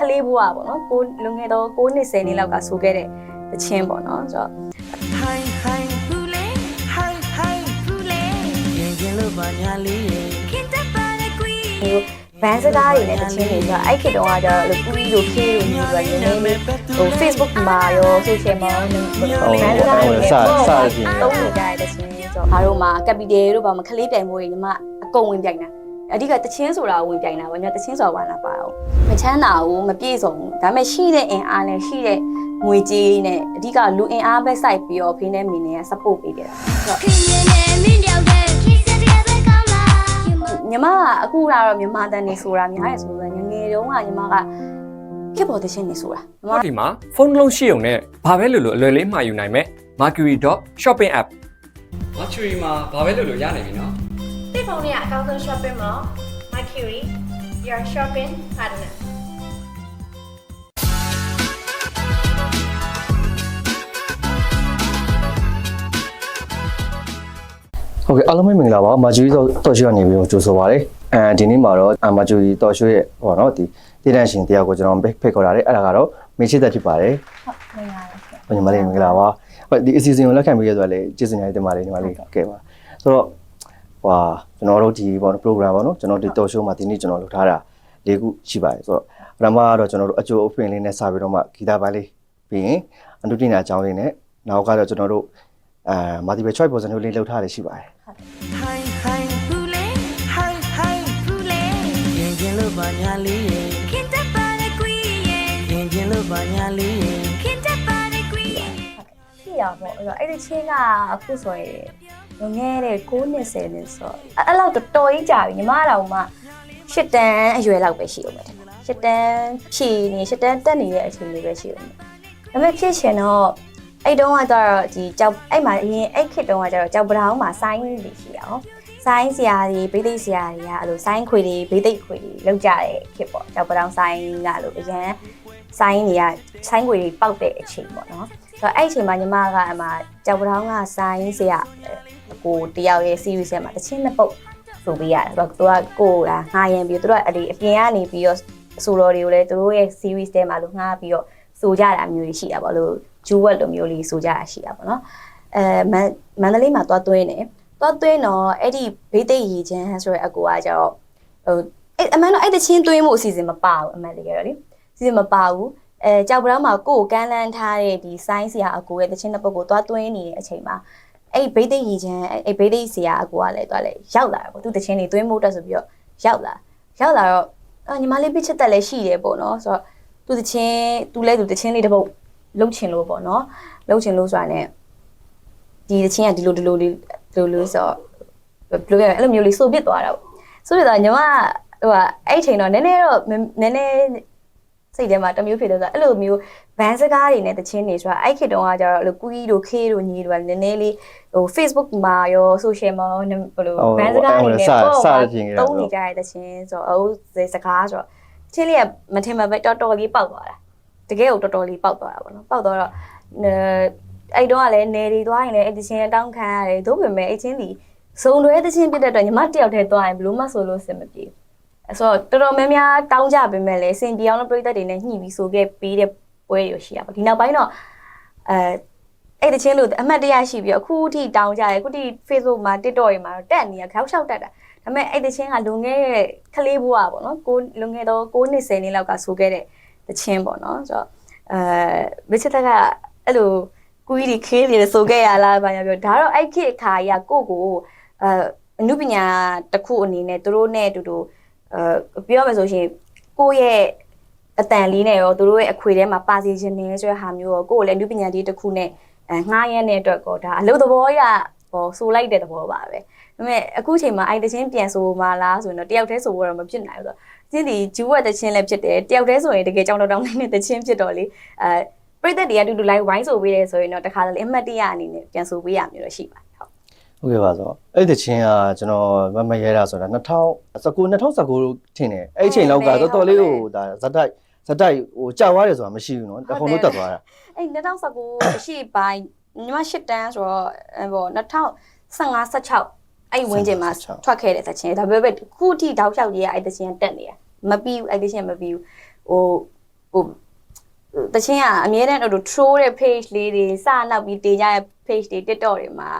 ကလေးဘွားပေါ့နော်ကိုလွန်ခဲ့တော့6နှစ်10နှစ်လောက်ကဆိုခဲ့တဲ့တချင်းပေါ့နော်ဆိုတော့ Hi hi ဘူးလေ Hi hi ဘူးလေရင်ကျင်လို့ပါညာလေးရဲ့ခင်တပ်ပါလေကွီဒီဘန်းစကားတွေနဲ့တချင်းတွေဆိုတော့အဲ့ခေတ်တုန်းကကျတော့လူကူလိုခေးတွေပြီးတော့နည်းနည်းလေးဟို Facebook မှာရော social မှာရောဘန်းစကားတွေနဲ့စစတဲ့ပြင်တုံးနေကြတဲ့တချင်းဆိုတော့ဘာလို့မှာ capital တို့ဘာမှခလေးပြိုင်မှုတွေညီမအကုန်ဝင်ပြိုင်တာ အဓိကတချင်းဆိုတာဝင်ပြိုင်တာပေါ့ညတချင်းဆိုတာဘာလာပါတော့မချမ်းသာဘူးမပြည့်စုံဘူးဒါပေမဲ့ရှိတဲ့အင်အားနဲ့ရှိတဲ့ငွေကြေးနဲ့အဓိကလူအင်အားပဲစိုက်ပြီးတော့ဖေးနဲ့မင်းနဲ့ support ပေးခဲ့တာဆိုတော့ခင်ရင်နဲ့မင်းတယောက်တည်းခိစတဲ့ပဲကောင်းလားညီမကအခုကတော့မြန်မာတန်နေဆိုတာများတယ်ဆိုတော့ငယ်ငယ်တုန်းကညီမကခက်ပေါ်တချင်းနေဆိုတာညီမဒီမှာဖုန်းတစ်လုံးရှိုံနဲ့ဘာပဲလို့လို့အလွယ်လေးမှာယူနိုင်မယ် Mercury.shopping app Mercury မှာဘာပဲလို့လို့ရနိုင်ပြီနော်တိ ဖုန်းနဲ့အကောင်းဆုံး shopping mall Mercury your shopping partner ဟုတ်ကဲ့အားလုံးပဲမင်္ဂလာပါမာဂျူရီတော့တော်ရှိရနေပြီးတော့ကြိုဆိုပါရစေအဲဒီနေ့မှာတော့မာဂျူရီတော်ရှိရဲ့ဟောနော်ဒီတည်တန်းရှင်တရားကိုကျွန်တော်ဖိတ်ခေါ်တာလေအဲ့ဒါကတော့မင်းရှိသက်ဖြစ်ပါတယ်ဟုတ်မင်္ဂလာပါရှင်ညီမလေးမင်္ဂလာပါဟုတ်ဒီအစီအစဉ်ကိုလက်ခံပေးရဆိုတော့လေကျေးဇူးများတင်ပါတယ်ညီမလေးကဲပါဆိုတော့ ဟွာကျွန်တော်တို့ဒီပေါ့နော် program ပေါ့နော်ကျွန်တော်ဒီတော်ရှိမှာဒီနေ့ကျွန်တော်လုပ်ထားတာ၄ခုရှိပါတယ်ဆိုတော့ပထမကတော့ကျွန်တော်တို့အကျိုးအဖွင့်လေးနဲ့စပြီးတော့မှဂီတပိုင်းလေးပြီးရင်အနုပညာအကြောင်းလေးနဲ့နောက်ကတော့ကျွန်တော်တို့အာ multiple choice version လေးလုပ်ထားရရှိပါတယ် Hi hi ဘူးလေ Hi hi ဘူးလေရင်ကျင်လို့ပါညာလေးရဲ့ခင်တပ်ပါလေကွီရဲ့ရင်ကျင်လို့ပါညာလေးရဲ့ခင်တပ်ပါလေကွီရဲ့ ရှိရပေါ့အဲ့တော့အဲ့ဒီချင်းကအခုဆိုရင်လွန်ခဲ့တဲ့9နှစ်10နှစ်ဆိုတော့အဲ့အဲ့လောက်တော်တော်ကြီးကြာပြီညီမတော်မှရှစ်တန်းအရွယ်လောက်ပဲရှိအောင်ပဲတဲ့ရှစ်တန်းဖြည့်နေရှစ်တန်းတက်နေတဲ့အချိန်လေးပဲရှိအောင်ဒါပေမဲ့ဖြစ်ရှင်တော့အဲ့တုန်းကကျတော့ဒီကြောက်အဲ့မှာအရင်အဲ့ခေတ်တုန်းကကျတော့ကြောက်ပတောင်းမှာဆိုင်းတွေရှိရအောင်ဆိုင်းဆရာတွေဘေးသိက်ဆရာတွေကအဲ့လိုဆိုင်းခွေတွေဘေးသိက်ခွေတွေလောက်ကြတဲ့ခေတ်ပေါ့ကြောက်ပတောင်းဆိုင်းကလို့အရင်ဆိုင်းတွေကဆိုင်းခွေတွေပေါက်တဲ့အချိန်ပေါ့နော် ဆိုတော့အဲ့အချိန်မှာညီမကအမှကြောက်ပတောင်းကဆိုင်းစရာကိုတယောက်ရဲ့ series ထဲမှာတချင်းနှစ်ပုတ်ဆိုပေးရတယ်ဆိုတော့သူကကိုယ်ကငှားရင်ပြီးသူတို့ကအဒီအပြင်ကနေပြီးတော့ဆိုတော်တွေကိုလည်းသူတို့ရဲ့ series ထဲမှာလို့ငှားပြီးတော့ဆိုကြတာမျိုးတွေရှိတာပေါ့လို့ဂျူဝက်လိုမျိုးလေးဆိုကြတာရှိတာပေါ့နော်အဲမန်မန္တလေးမှာသွားသွင်းတယ်သွားသွင်းတော့အဲ့ဒီဘေးသိက်ရီချင်းဆိုရဲအကူကကျတော့ဟိုအဲ့အမှန်တော့အဲ့တချင်းသွင်းမှုအစီအစဉ်မပါဘူးအမှန်တကယ်တော့လေအစီအစဉ်မပါဘူး အဲကြောက်ပတောင်းမှာကိုယ်ကိုကန်းလန်းထားတဲ့ဒီဆိုင်းဆရာအကိုရဲ့တခြင်းတစ်ပုတ်ကိုသွားသွင်းနေတဲ့အချိန်မှာအဲ့ဘိသိက်ရီချမ်းအဲ့ဘိသိက်ဆရာအကိုကလည်းသွားလဲရောက်လာတယ်ပေါ့သူတခြင်းတွေသွင်းဖို့တက်ဆိုပြီးတော့ရောက်လာရောက်လာတော့အာညီမလေးပြစ်ချက်တက်လည်းရှိတယ်ပေါ့နော်ဆိုတော့သူတခြင်းသူလဲသူတခြင်းလေးတစ်ပုတ်လှုပ်ချင်လို့ပေါ့နော်လှုပ်ချင်လို့ဆိုတာ ਨੇ ဒီတခြင်းကဒီလိုဒီလိုလေးဒီလိုလေးဆိုတော့ဘယ်လိုလဲအဲ့လိုမျိုးလေးစိုးပစ်သွားတာပေါ့စိုးပစ်သွားညီမကဟိုကအဲ့ချိန်တော့နည်းနည်းတော့နည်းနည်း စိတ်ထဲမှာတစ်မျိုးဖြစ်တယ်ဆိုတော့အဲ့လိုမျိုးဘန်းစကားတွေနဲ့တချင်းတွေဆိုတာအဲ့ခေတ်တုန်းကကျတော့အဲ့လိုကူကြီးတို့ခေးတို့ညီတို့ကနည်းနည်းလေးဟို Facebook မှာရော social မှာရောဘယ်လိုဘန်းစကားတွေနဲ့ပေါ့တုံးနေကြတဲ့တချင်းဆိုတော့အုပ်စကားဆိုတော့ချင်းလေးကမထင်မှပဲတော်တော်လေးပေါက်သွားတာတကယ်ကိုတော်တော်လေးပေါက်သွားတာပေါ့နော်ပေါက်သွားတော့အဲ့တော့ကလည်းနေတွေသွားရင်လည်းအဲ့တချင်းတောင်းခံရတယ်သို့ပေမဲ့အဲ့ချင်းဒီစုံတွဲတချင်းပြတဲ့အတွက်ညီမတယောက်တည်းသွားရင်ဘလို့မှဆိုလို့စင်မပြေဘူး အဲ့ဆိုတော့တော်တော်များများတောင်းကြပေမဲ့လည်းစင်ပြောင်းတဲ့ပြည်သက်တွေနဲ့ညှိပြီးဆိုခဲ့ပေးတဲ့ပွဲရရှိရပါဒီနောက်ပိုင်းတော့အဲအဲ့တချင်းလို့အမှတ်တရရှိပြီးအခုထိတောင်းကြတယ်အခုထိ Facebook မှာ TikTok တွေမှာတော့တက်နေရခေါက်လျှောက်တက်တာဒါပေမဲ့အဲ့တချင်းကလွန်ခဲ့တဲ့ခလေးဘွားပေါ့နော်ကိုလွန်ခဲ့တော့6နှစ်10နှစ်လောက်ကဆိုခဲ့တဲ့တချင်းပေါ့နော်ဆိုတော့အဲမချစ်တက်ကအဲ့လိုကိုကြီးဒီခေးတွေဆိုခဲ့ရလားဘာညာပြောဒါတော့အဲ့ခေတ်အခါကြီးကကိုကိုအဲအနုပညာတစ်ခုအနေနဲ့သူတို့နဲ့အတူတူ အဲပြောရမယ်ဆိုရှင်ကိုယ့်ရဲ့အတန်လေးနဲ့ရောသူတို့ရဲ့အခွေထဲမှာပါစီခြင်းနေဆိုတဲ့ဟာမျိုးရောကိုယ့်ကိုလည်းလူပညာရေးတစ်ခုနဲ့အဲငှားရမ်းတဲ့အတွက်ကောဒါအလုပ်သဘောရဟောဆိုလိုက်တဲ့သဘောပါပဲဒါပေမဲ့အခုချိန်မှာအိုင်တချင်းပြန်ဆိုမှလားဆိုရင်တော့တယောက်တည်းဆိုတော့မဖြစ်နိုင်ဘူးဆိုတော့ချင်းဒီဂျူဝတ်တချင်းလည်းဖြစ်တယ်တယောက်တည်းဆိုရင်တကယ်ကြောင်တောင်တောင်လေးနဲ့တချင်းဖြစ်တော့လေအဲပြိသက်တွေကအတူတူလိုက်ဝိုင်းဆိုပေးတယ်ဆိုရင်တော့တခါတလေအမှတ်တရအနေနဲ့ပြန်ဆိုပေးရမျိုးတော့ရှိပါတယ် ဟုတ် ဟုတ်ကဲ့ပါဆိုတော့အဲ့ဒီချင်းကကျွန်တော်မမရဲတာဆိုတာ2019 2019ထင်တယ်အဲ့ဒီချိန်လောက်ကတော်တော်လေးဟိုဒါဇက်တိုက်ဇက်တိုက်ဟိုကြောက်သွားတယ်ဆိုတာမရှိဘူးเนาะတခုံလို့တက်သွားတာ အဲ့2019အရှိပိုင်းညီမရှစ်တန်းဆိုတော့အဲပေါ့2015 16အဲ့ဝင်းကျင်မှာထွက်ခဲ့တဲ့သချင်းဒါပေမဲ့ခုထိတောက်လျှောက်ကြီးကအဲ့သချင်းတက်နေရမပြီးဘူးအဲ့သချင်းမပြီးဘူးဟို ဟိုတချင်းကအမြဲတမ်းတို့ troll တဲ့ page လေးတွေစနောက်ပြီးတင်ကြတဲ့ page တွေ TikTok တွေမှာ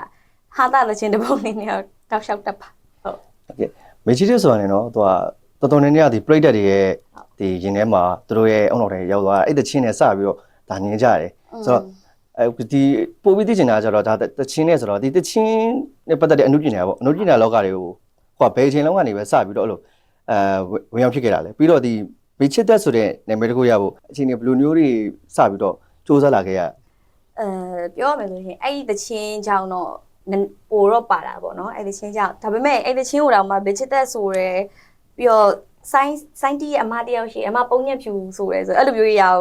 ဟာတာတချင်းတစ်ပုံလေးနဲ့တောက်လျှောက်တက်ပါဟုတ် โอเคမေချီတစ်ဆိုတာနေနော်သူကတော်တော်နေနေရဒီ plate တွေရဲ့ဒီရင်ထဲမှာသူတို့ရဲ့အုံတော်တွေရောက်သွားအဲ့တချင်းနဲ့စပြီးတော့ဒါငင်းကြတယ်ဆိုတော့အဲဒီပို့ပြီးသိချင်တာကြတော့ဒါတချင်းနဲ့ဆိုတော့ဒီတချင်းနဲ့ပတ်သက်တဲ့အမှုပညာပေါ့အမှုပညာလောကတွေကိုဟိုကဘယ်အချိန်လုံးကနေပဲစပြီးတော့အဲ့လိုအဲဝင်ရောက်ဖြစ်ခဲ့တာလေပြီးတော့ဒီမေချစ်သက်ဆိုတဲ့နာမည်တစ်ခုရဖို့အချိန်တွေဘယ်လိုမျိုးတွေစပြီးတော့စူးစမ်းလာခဲ့ရ အဲပြောရမယ်ဆိုရင်အဲ့ဒီတချင်းကြောင့်တော့နည်း ပိုတော့ပါတာပေါ့နော်အဲ့ဒီတချင်းကြောင့်ဒါပေမဲ့အဲ့ဒီတချင်းကိုတော့မှဘစ်ချစ်သက်ဆိုရဲပြီးတော့ဆိုင်းဆိုင်းတီးရဲ့အမတယောက်ရှိအမပုံညက်ဖြူဆိုရဲဆိုအဲ့လိုမျိုးရအောင်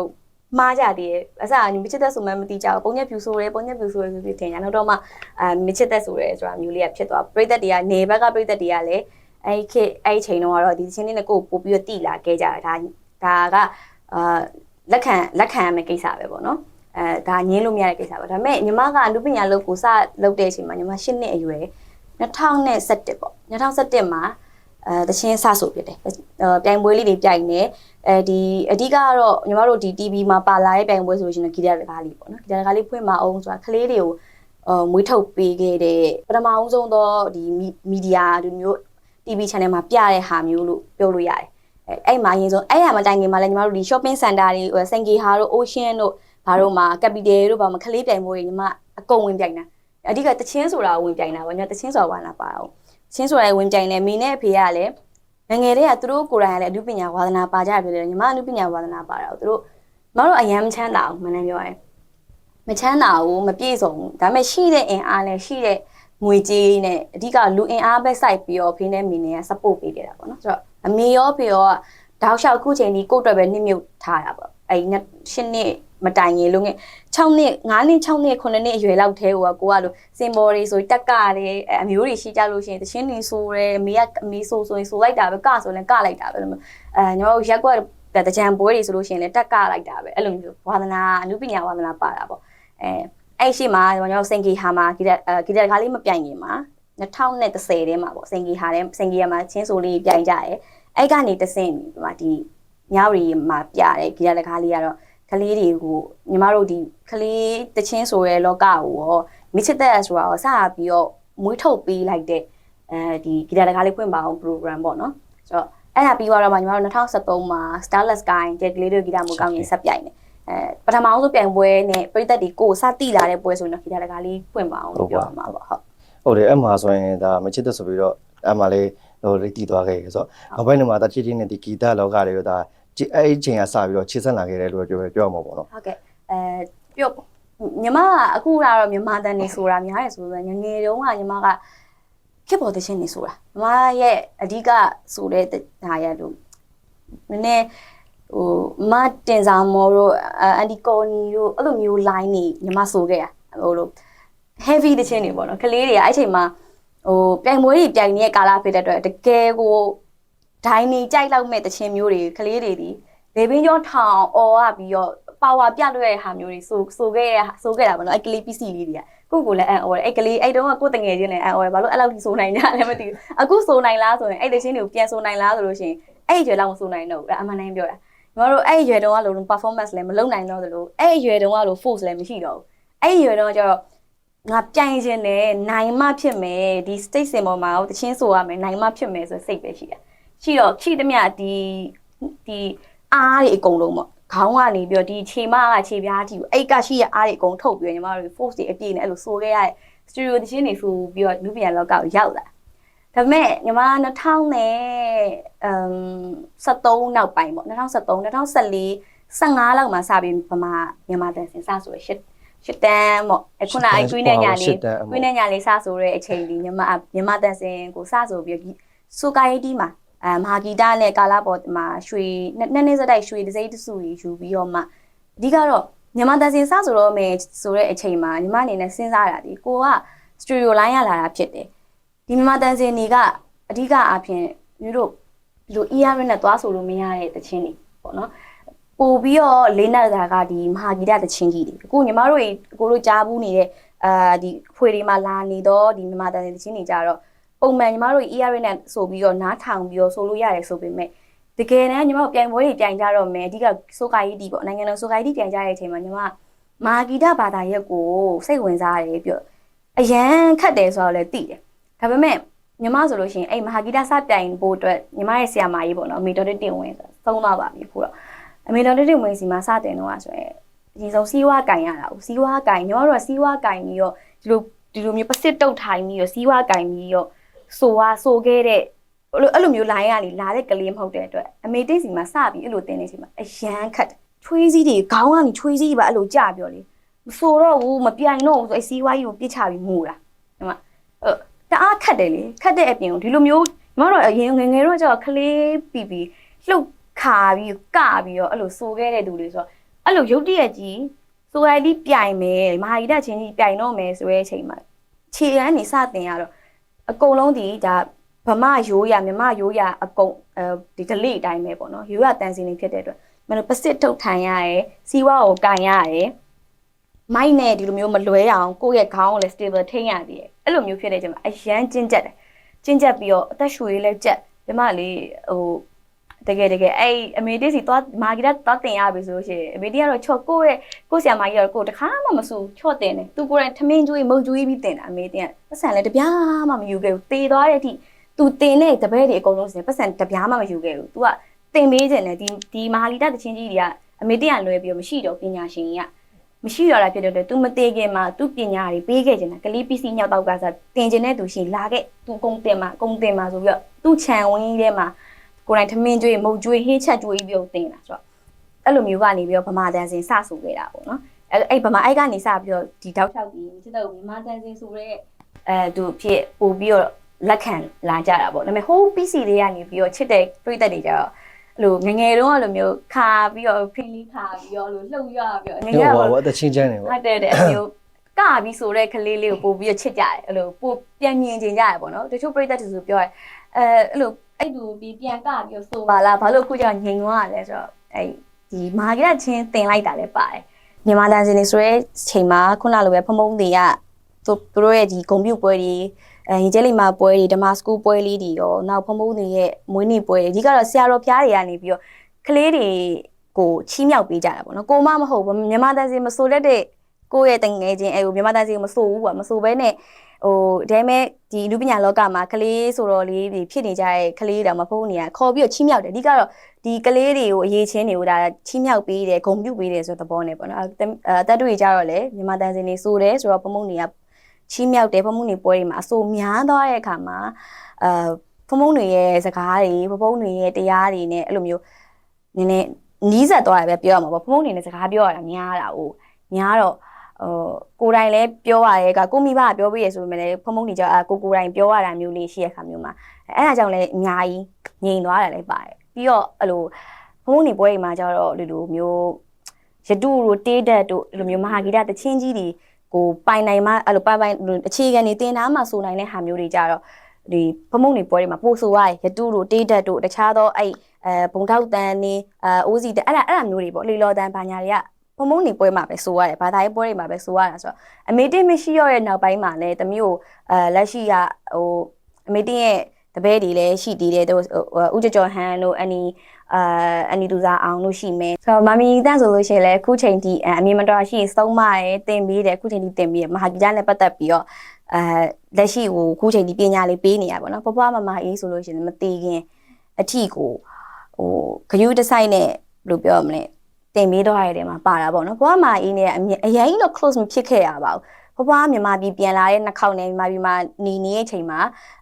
မှားကြတည်ရဲ့အစားဘစ်ချစ်သက်ဆိုမှမသိကြဘူးပုံညက်ဖြူဆိုရဲပုံညက်ဖြူဆိုရဲဆိုပြီးထင်ကြနောက်တော့မှအဲမစ်ချစ်သက်ဆိုရဲဆိုတာမျိုးလေးကဖြစ်သွားပြိသက်တွေကနေဘက်ကပြိသက်တွေကလည်းအဲ့ခေတ်အဲ့ချိန်တုန်းကတော့ဒီတချင်းလေးနဲ့ကိုယ်ပို့ပြီးတော့တိလာခဲ့ကြတာဒါဒါကအာလက်ခံလက်ခံရမယ့်ကိစ္စပဲပေါ့နော် အဲဒါငင်းလို့မရတဲ့ကိစ္စပါဒါပေမဲ့ညီမကအနုပညာလုပ်ကိုစလုပ်တဲ့အချိန်မှာညီမ၈နှစ်အရွယ်2017ပေါ့2017မှာအဲတချင်းစဆိုဖြစ်တယ်အဲပြိုင်ပွဲလေးတွေပြိုင်နေအဲဒီအဓိကကတော့ညီမတို့ဒီ TV မှာပါလာတဲ့ပြိုင်ပွဲဆိုလို့ရှိရင်ဂီတတကားလေးပေါ့နော်ဂီတတကားလေးဖွင့်မအောင်ဆိုတာကလေးတွေကိုအဲမွေးထုတ်ပေးခဲ့တဲ့ပထမအဦးဆုံးသောဒီမီဒီယာဒီမျိုး TV channel မှာပြတဲ့ဟာမျိုးလို့ပြောလို့ရတယ်အဲအဲ့မှာအရင်ဆုံးအဲ့ရမတိုင်ခင်မှာလည်းညီမတို့ဒီ shopping center တွေစင်ကီဟာတို့ ocean တို့ ဘာတို့မှာ capital တို့ဘာမှာခလေးပြိုင်ပွဲတွေညီမအကုန်ဝင်ပြိုင်တာအဓိကတချင်းဆိုတာဝင်ပြိုင်တာဗောညတချင်းဆိုတာဘာလာပါအောင်တချင်းဆိုတာဝင်ပြိုင်တယ်မိနဲ့အဖေကလည်းငငယ်လေးကသူတို့ကိုယ်တိုင်ကလည်းအနုပညာဝါသနာပါကြတယ်ပြောတယ်ညီမအနုပညာဝါသနာပါတာကိုသူတို့မတို့အယမ်းမချမ်းသာအောင်မနှမ်းပြောရင်မချမ်းသာဘူးမပြည့်စုံဘူးဒါပေမဲ့ရှိတဲ့အင်အားနဲ့ရှိတဲ့ငွေကြေးနဲ့အဓိကလူအင်အားပဲစိုက်ပြီးတော့ဖေးနဲ့မိနဲ့က support ပေးခဲ့တာပေါ့နော်ဆိုတော့အမေရောဖေရောက တောက်လျှောက်အခုချိန်ဒီကိုယ့်အတွက်ပဲနှိမ့်မြုပ်ထားတာပေါ့အဲ့ဒီရှင်းနှစ်မတိုင်ငယ်လုံးငယ်6နှစ်9နှစ်6နှစ်9နှစ်အရွယ်လောက်ထဲကိုကကိုကလို့စင်ဘော်တွေဆိုတက်ကတယ်အမျိုးတွေရှိကြလို့ရှိရင်တချင်းနေဆိုတယ်အမေကအမေဆိုဆိုရင်ဆိုလိုက်တာပဲကဆိုရင်ကလိုက်တာပဲလို့အဲညီမတို့ရက်ကွက်တကြံပွဲတွေဆိုလို့ရှိရင်လည်းတက်ကလိုက်တာပဲအဲ့လိုမျိုးဝါသနာအနုပညာဝါသနာပါတာပေါ့အဲအဲ့ရှိမှာညီမတို့စင်ကီဟာမှာဂီတဂီတကားလေးမပြိုင်ခင်မှာ2010ထဲမှာပေါ့စင်ကီဟာထဲစင်ကီဟာမှာချင်းဆိုလေးပြိုင်ကြရဲ အဲ့ကနေတဆင့်ဒီမှာဒီညောင်ရီမှာပြတယ်ဂီတကားလေးကတော့ကလေးတွေကိုညီမတို့ဒီကလေးတချင်းဆိုရဲလောကကိုရောမိချစ်သက်ဆိုတာရောစပြီးတော့မွေးထုတ်ပေးလိုက်တဲ့အဲဒီဂီတတကားလေးဖွင့်ပါအောင် program ပေါ့နော်ဆိုတော့အဲ့ဒါပြီးတော့မှညီမတို့2013မှာ Starless Sky တဲ့ကလေးတို့ဂီတမိုးကောင်းရင်ဆက်ပြိုင်တယ်အဲပထမအောင်ဆုံးပြိုင်ပွဲနဲ့ပြည်သက်တွေကိုစတိလာတဲ့ပွဲဆိုရင်တော့ဂီတတကားလေးဖွင့်ပါအောင်လို့ပြောရမှာပေါ့ဟုတ်ဟုတ်တယ်အဲ့မှာဆိုရင်ဒါမချစ်သက်ဆိုပြီးတော့အဲ့မှာလေး ဟိုရိတ်တည်သွားခဲ့ရဆိုတော့နောက်ပိုင်းမှာဒါချစ်ချင်းနဲ့ဒီဂီတလောကတွေရောဒါအဲ့အချိန်ကစပြီးတော့ချစ်ဆက်လာခဲ့တယ်လို့ပြောပြောမှာပေါ့နော်ဟုတ်ကဲ့အဲပြောညီမကအခုကတော့မြန်မာတန်နေဆိုတာများတယ်ဆိုတော့ငငယ်တုန်းကညီမကခစ်ပေါ်တချင်းနေဆိုတာညီမရဲ့အဓိကဆိုတဲ့ဟာရလို့နည်းနည်းဟိုမတင်ဆောင်မော်တို့အန်ဒီကော်နီတို့အဲ့လိုမျိုး line နေညီမဆိုခဲ့ရဟိုလို heavy တချင်းတွေပေါ့နော်ကလေးတွေကအဲ့ချိန်မှာ ဟိုပြိုင်ပွဲတွေပြိုင်နေတဲ့ကာလဖြစ်တဲ့အတွက်တကယ်ကိုဒိုင်းနေကြိုက်လောက်မဲ့တခြင်းမျိုးတွေကလေးတွေဒီလေပင်ကျော်ထောင်အော်ရပြီးတော့ပါဝါပြလွှဲတဲ့ဟာမျိုးတွေဆိုဆိုခဲ့ဆိုခဲ့တာဗောနော်အဲ့ကလေး PC လေးတွေကကိုကိုလည်းအံ့ဩတယ်အဲ့ကလေးအဲ့တုန်းကကိုတငယ်ချင်းလည်းအံ့ဩတယ်ဘာလို့အဲ့လောက်ထိဆိုနိုင်ကြလဲမသိဘူးအခုဆိုနိုင်လားဆိုရင်အဲ့တခြင်းတွေကိုပြန်ဆိုနိုင်လားဆိုလို့ရှိရင်အဲ့ရွယ်လောက်မဆိုနိုင်တော့ဘူးအမှန်တိုင်းပြောတာညီမတို့အဲ့ရွယ်တုန်းကလို performance လည်းမလုပ်နိုင်တော့သလိုအဲ့ရွယ်တုန်းကလို force လည်းမရှိတော့ဘူးအဲ့ရွယ်တုန်းကကျတော့ ငါပြိုင်ခြင်းနဲ့နိုင်မဖြစ်မယ်ဒီ state စင်ပေါ်မှာတချင်းဆိုရမယ်နိုင်မဖြစ်မယ်ဆိုစိတ်ပဲရှိတယ်ရှိတော့ရှိသမျှဒီဒီအားတွေအကုန်လုံးပေါ့ခေါင်းကနေပြီးတော့ဒီခြေမကခြေပြားအထိကိုအဲ့ကရှိရအားတွေအကုန်ထုတ်ပြီးညီမတို့ force တွေအပြည့်နဲ့အဲ့လိုဆိုခဲ့ရတဲ့ studio တချင်းတွေဆိုပြီးတော့လူပြန်လောကကိုရောက်လာဒါပေမဲ့ညီမ2000နဲ့အမ်73နောက်ပိုင်းပေါ့2073 2014 15လောက်မှာစပြီးဗမာမြန်မာတန်စင်စဆိုရရှစ် ရှစ်တန်းပေါ့အခုနအဲ့ကွင်းနဲ့ညာလေးကွင်းနဲ့ညာလေးစဆိုတဲ့အချိန်ဒီမြန်မာမြန်မာတန်စင်ကိုစဆိုပြီးစူကိုင်းတီမှာအဲမဟာဂီတနဲ့ကာလာပေါ်မှာရွှေနှစ်နှစ်စတိုက်ရွှေတစ်စိမ့်တစ်စုယူပြီးတော့မှအဓိကတော့မြန်မာတန်စင်စဆိုတော့မယ်ဆိုတဲ့အချိန်မှာညီမအနေနဲ့စဉ်းစားရတာဒီကိုကစတူဒီယိုလိုင်းရလာတာဖြစ်တယ်ဒီမြန်မာတန်စင်တွေကအဓိကအားဖြင့်မျိုးတို့ဒီလို ER နဲ့သွားဆိုလို့မရတဲ့တခြင်းတွေပေါ့နော် ပို့ပြီးတော့လေးနက်တာကဒီမဟာဂီတတချင်းကြီးတွေအခုညီမတို့ကိုတို့ကြားဘူးနေတဲ့အာဒီဖွေတွေမှာလာနေတော့ဒီမြန်မာတန်တချင်းတွေကြတော့ပုံမှန်ညီမတို့ ER နဲ့ဆိုပြီးတော့နားထောင်ပြီးတော့ဆိုလို့ရတယ်ဆိုပေမဲ့တကယ်တမ်းညီမတို့ပြိုင်ပွဲတွေပြိုင်ကြတော့မယ်အဓိကဆိုကာကြီးတီပေါ့နိုင်ငံတော်ဆိုကာကြီးတီပြိုင်ကြတဲ့အချိန်မှာညီမမာဂီတဘာသာရက်ကိုစိတ်ဝင်စားတယ်ပြောအရန်ခတ်တယ်ဆိုတော့လည်းသိတယ်ဒါပေမဲ့ညီမဆိုလို့ရှိရင်အဲ့မဟာဂီတစပြိုင်ဖို့အတွက်ညီမရဲ့ဆရာမကြီးပေါ့နော်အမေတော်တင်ဝင်ဆိုသုံးသွားပါပြီခုတော့ အမေတော်တင်ဝင်စီမှာစတင်တော့ဆိုရင်အရင်ဆုံးစီးဝါကင်ရတာကိုစီးဝါကင်ညီမတို့ကစီးဝါကင်ပြီးတော့ဒီလိုဒီလိုမျိုးပစစ်တုတ်ထိုင်ပြီးတော့စီးဝါကင်ပြီးတော့ဆိုဝါဆိုခဲ့တဲ့အဲ့လိုအဲ့လိုမျိုး line ကနေလာတဲ့ကလေးမဟုတ်တဲ့အတွက်အမေတိတ်စီမှာစပြီးအဲ့လိုတင်နေချိန်မှာအရန်ခတ်တယ်ချွေးစည်းတွေခေါင်းကနေချွေးစည်းတွေပါအဲ့လိုကြပြောလေမဆိုတော့ဘူးမပြိုင်တော့ဘူးဆိုအဲ့စီးဝါးကြီးကိုပြစ်ချပြီးငိုတာဒီမှာအဲ့တအားခတ်တယ်လေခတ်တဲ့အပြင်ကိုဒီလိုမျိုးမတို့အရင်ငယ်ငယ်တော့ကျတော့ကလေးပီပီလှုပ် ခါပြီးကပြီးတော့အဲ့လိုဆိုခဲ့တဲ့သူတွေဆိုတော့အဲ့လိုရုတ်တရက်ကြီးဆိုရလေးပြိုင်မယ်မဟာဂီတချင်းကြီးပြိုင်တော့မယ်ဆိုတဲ့အချိန်မှာခြေရန်နေစတင်ရတော့အကုန်လုံးဒီဒါဗမာရိုးရမြမရိုးရအကုန်အဲဒီ delete အတိုင်းပဲပေါ့နော်ရိုးရတန်စင်နေဖြစ်တဲ့အတွက်မလို့ပစစ်ထုတ်ထိုင်ရရဲစီဝါကိုကန်ရရဲမိုက်နဲ့ဒီလိုမျိုးမလွဲအောင်ကိုယ့်ရဲ့ခေါင်းကိုလည်း stable ထိန်းရသေးတယ်အဲ့လိုမျိုးဖြစ်တဲ့အချိန်မှာအရန်ကျဉ်ကျက်တယ်ကျဉ်ကျက်ပြီးတော့အသက်ရှူရေးလည်းကျက်မြမလေးဟို တကယ်တကယ်အဲ့အမေတိစီသွားမာဂီတာသွားတင်ရပြီဆိုလို့ရှိရင်အမေတိကတော့ချော့ကိုယ့်ရဲ့ကိုယ့်ဆရာမကြီးကတော့ကိုယ်တခါမှမဆူချော့တင်တယ်သူကိုယ်တိုင်ထမင်းကျွေးမုတ်ကျွေးပြီးတင်တာအမေတင်ကပတ်စံလည်းတပြားမှမယူခဲ့ဘူးတေသွားတဲ့အထိ तू တင်တဲ့တပည့်တွေအကုန်လုံးစင်ပတ်စံတပြားမှမယူခဲ့ဘူး तू ကတင်ပေးခြင်းနဲ့ဒီဒီမဟာလီတတချင်းကြီးတွေကအမေတရလွဲပြီးတော့မရှိတော့ပညာရှင်ကြီးကမရှိတော့တာဖြစ်တဲ့အတွက် तू မသေးခင်မှာ तू ပညာတွေပေးခဲ့ခြင်းနဲ့ကလေးပစ္စည်းညောက်တော့ကစားတင်ခြင်းနဲ့သူရှိလာခဲ့ तू ကုန်းတင်မှာကုန်းတင်မှာဆိုပြီးတော့ तू ခြံဝင်းကြီးထဲမှာ ကိုယ်တိုင်ထမင်းကျွေးမုတ်ကျွေးဟင်းချက်ကျွေးပြီးတော့တင်တာဆိုတော့အဲ့လိုမျိုးကနေပြီးတော့ဗမာတန်စင်စဆူခဲ့တာပေါ့နော်အဲ့အဲ့ဗမာအဲ့ကနေစပြီးတော့ဒီတောက်ချောက်ကြီးချစ်တော့ဗမာတန်စင်ဆိုတဲ့အဲသူဖြစ်ပို့ပြီးတော့လက်ခံလာကြတာပေါ့ဒါပေမဲ့ဟိုး PC တွေကနေပြီးတော့ချစ်တဲ့ပြိသက်တွေကြတော့အဲ့လိုငယ်ငယ်တုန်းကလိုမျိုးခါပြီးတော့ဖင်းလေးခါပြီးတော့အဲ့လိုလှုပ်ရပြီးတော့ငယ်ငယ်ဟိုကဘာအသက်ချင်းချမ်းနေဟုပေါ့တ်တယ်တဲ့အဲ့လိုကပြီးဆိုတဲ့ကလေးလေးကိုပို့ပြီးတော့ချစ်ကြတယ်အဲ့လိုပို့ပြန်မြင်ကျင်ကြရပေါ့နော်တချို့ပြိသက်တွေဆိုပြောရဲအဲအဲ့လို အဲ့လိုပြီးပြန်ကပြီးတော့ဆိုပါလားဘာလို့ခုကြောင့်ငြိမ်သွားရလဲဆိုတော့အဲ့ဒီမာဂရချင်းတင်လိုက်တာလည်းပါတယ်မြန်မာတန်စင်တွေဆိုရဲချိန်မှာခုနလိုပဲဖမုံတွေကသူတို့ရဲ့ဒီဂုံပြုတ်ပွဲတွေအဲရင်ကျဲလိမ္မာပွဲတွေဓမ္မစကူပွဲလေးတွေရောနောက်ဖမိုးတွေရဲ့မွေးနေ့ပွဲတွေအဓိကတော့ဆရာတော်ဖျားတွေကနေပြီးတော့ကလေးတွေကိုချီးမြှောက်ပေးကြတာပေါ့နော်ကိုမမဟုတ်ဘူးမြန်မာတန်စီမဆိုလက်တဲ့ ကိုယ့်ရဲ့တငယ်ချင်းအဲဟိုမြန်မာတန်စီမဆိုဘူးကွာမဆိုဘဲနဲ့ဟိုဒါပေမဲ့ဒီလူပညာလောကမှာကလေးဆိုတော့လေးတွေဖြစ်နေကြတဲ့ကလေးတောင်မဖုန်းနေရခေါ်ပြီးတော့ချီးမြှောက်တယ်အဓိကတော့ဒီကလေးတွေကိုအရေးချင်းတွေကိုဒါချီးမြှောက်ပေးတယ်ဂုဏ်ပြုပေးတယ်ဆိုတဲ့သဘောနဲ့ပေါ့နော်အဲအတက်တွေကြတော့လေမြန်မာတန်စီနေဆိုတယ်ဆိုတော့ဖမုန်းနေကချီးမြှောက်တယ်ဖုံဖုံတွေပွဲတွေမှာအဆိုများသွားတဲ့အခါမှာအာဖုံဖုံတွေရဲ့စကားတွေဖုံဖုံတွေရဲ့တရားတွေနဲ့အဲ့လိုမျိုးနည်းနည်းနီးစပ်သွားတယ်ပဲပြောရမှာပေါ့ဖုံဖုံတွေနဲ့စကားပြောရတာများတာ哦များတော့ ဟိုကိုယ်တိုင်လည်းပြောရတယ်ကကိုမိဘကပြောပြရဆိုပေမဲ့လည်းဖုံဖုံတွေကြောင့်အာကိုကိုယ်တိုင်ပြောရတာမျိုးလေးရှိရခါမျိုးမှာအဲ့ဒါကြောင့်လည်းအများကြီးငြိမ်သွားတယ်လည်းပါတယ်ပြီးတော့အဲ့လိုဖုံဖုံတွေပွဲတွေမှာကျတော့ဒီလိုမျိုးရတုတို့တေးတက်တို့ဒီလိုမျိုးမဟာဂီတတချင်းကြီးတွေကိုပိုင်နိုင်မှအဲ့လိုပိုင်ပိုင်အခြေခံနေတင်သားမှဆိုနိုင်တဲ့ဟာမျိုးတွေကြတော့ဒီဖမုံနေပွဲတွေမှာပို့ဆိုရရတူတို့တေးတက်တို့တခြားသောအဲ့အဲဘုံထောက်တန်နေအဲအိုးစီတက်အဲ့ဒါအဲ့ဒါမျိုးတွေပေါ့လီလော်တန်ဘာညာတွေက ဖမုံနေပွဲမှာပဲဆိုရတယ်ဘာသာရေးပွဲတွေမှာပဲဆိုရတာဆိုတော့အမေတင်မရှိရတဲ့နောက်ပိုင်းမှာလည်းတမျိုးအဲလက်ရှိကဟိုအမေတင်ရဲ့တပည့်တွေလည်းရှိသေးတယ်သူဦးကျော်ကျော်ဟန်တို့အနီအာအနီသူစားအောင်လို့ရှိမယ်ဆိုတော့မမီတန့်ဆိုလို့ရှိရင်လည်းအခုချိန်ထိအမြင်မတော်ရှိရင်သုံးမရဲတင်ပြီးတယ်အခုချိန်ထိတင်ပြီးတယ်မဟာဂီတနဲ့ပတ်သက်ပြီးတော့အဲလက်ရှိကိုအခုချိန်ထိပညာလေးပေးနေရပါတော့ပပမမအေးဆိုလို့ရှိရင်မတီးခင်အထီကိုဟိုဂယူးတစ်ဆိုင်နဲ့ဘယ်လိုပြောရမလဲ တင်ပြီးတော့ရတဲ့မှာပါတာပေါ့နော်ဘွားမအေးနဲ့အရင်အရင်တော့ close မဖြစ်ခဲ့ရပါဘူးဘွားမြန်မာပြည်ပြန်လာတဲ့နှစ်ခေါက်နဲ့မြန်မာပြည်မှာနေနေတဲ့အချိန်မှာ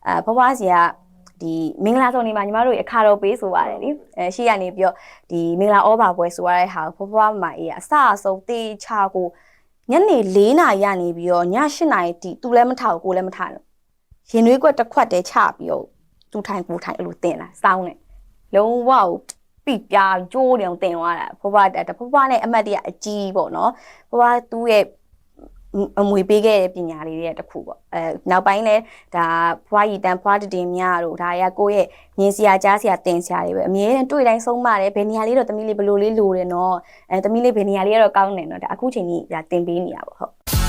အဲဘွားစီကဒီမင်္ဂလာဆောင်နေမှာညီမတို့ရအခါတော်ပေးဆိုပါတယ်လေအဲရှိရနေပြီးတော့ဒီမင်္ဂလာဩဘာပွဲဆိုရတဲ့ဟာကိုဖွားဖွားမမအေးကအစအဆုံးတေးချကိုညနေ၄နာရီရနေပြီးတော့ည၈နာရီတိသူလည်းမထောက်ကိုလည်းမထောက်လို့ရင်နွေးကွက်တစ်ခွက်တည်းချပြီးတော့သူထိုင်ပူထိုင်အဲ့လိုတင်လာစောင်းနေလုံးဝ ပြပြကြိုးတယ်အောင်တင်သွားတာဖွားဖွားတဖွားဖွားနဲ့အမတ်တရအကြီးပေါ့နော်ဖွားဖွားသူ့ရဲ့အမွေပေးခဲ့တဲ့ပညာလေးတွေတခုပေါ့အဲနောက်ပိုင်းလဲဒါဖွားရီတန်ဖွားတတင်များတို့ဒါရကိုယ့်ရဲ့မြင်စရာကြားစရာတင်စရာတွေပဲအမြဲတမ်းတွေ့တိုင်းဆုံးမတယ်ဘယ်နေရာလေးတော့တမီးလေးဘယ်လိုလေးလိုတယ်နော်အဲတမီးလေးဘယ်နေရာလေးကတော့ကောင်းတယ်နော်ဒါအခုချိန်ကြီးဒါတင်ပေးနေရပါဟုတ်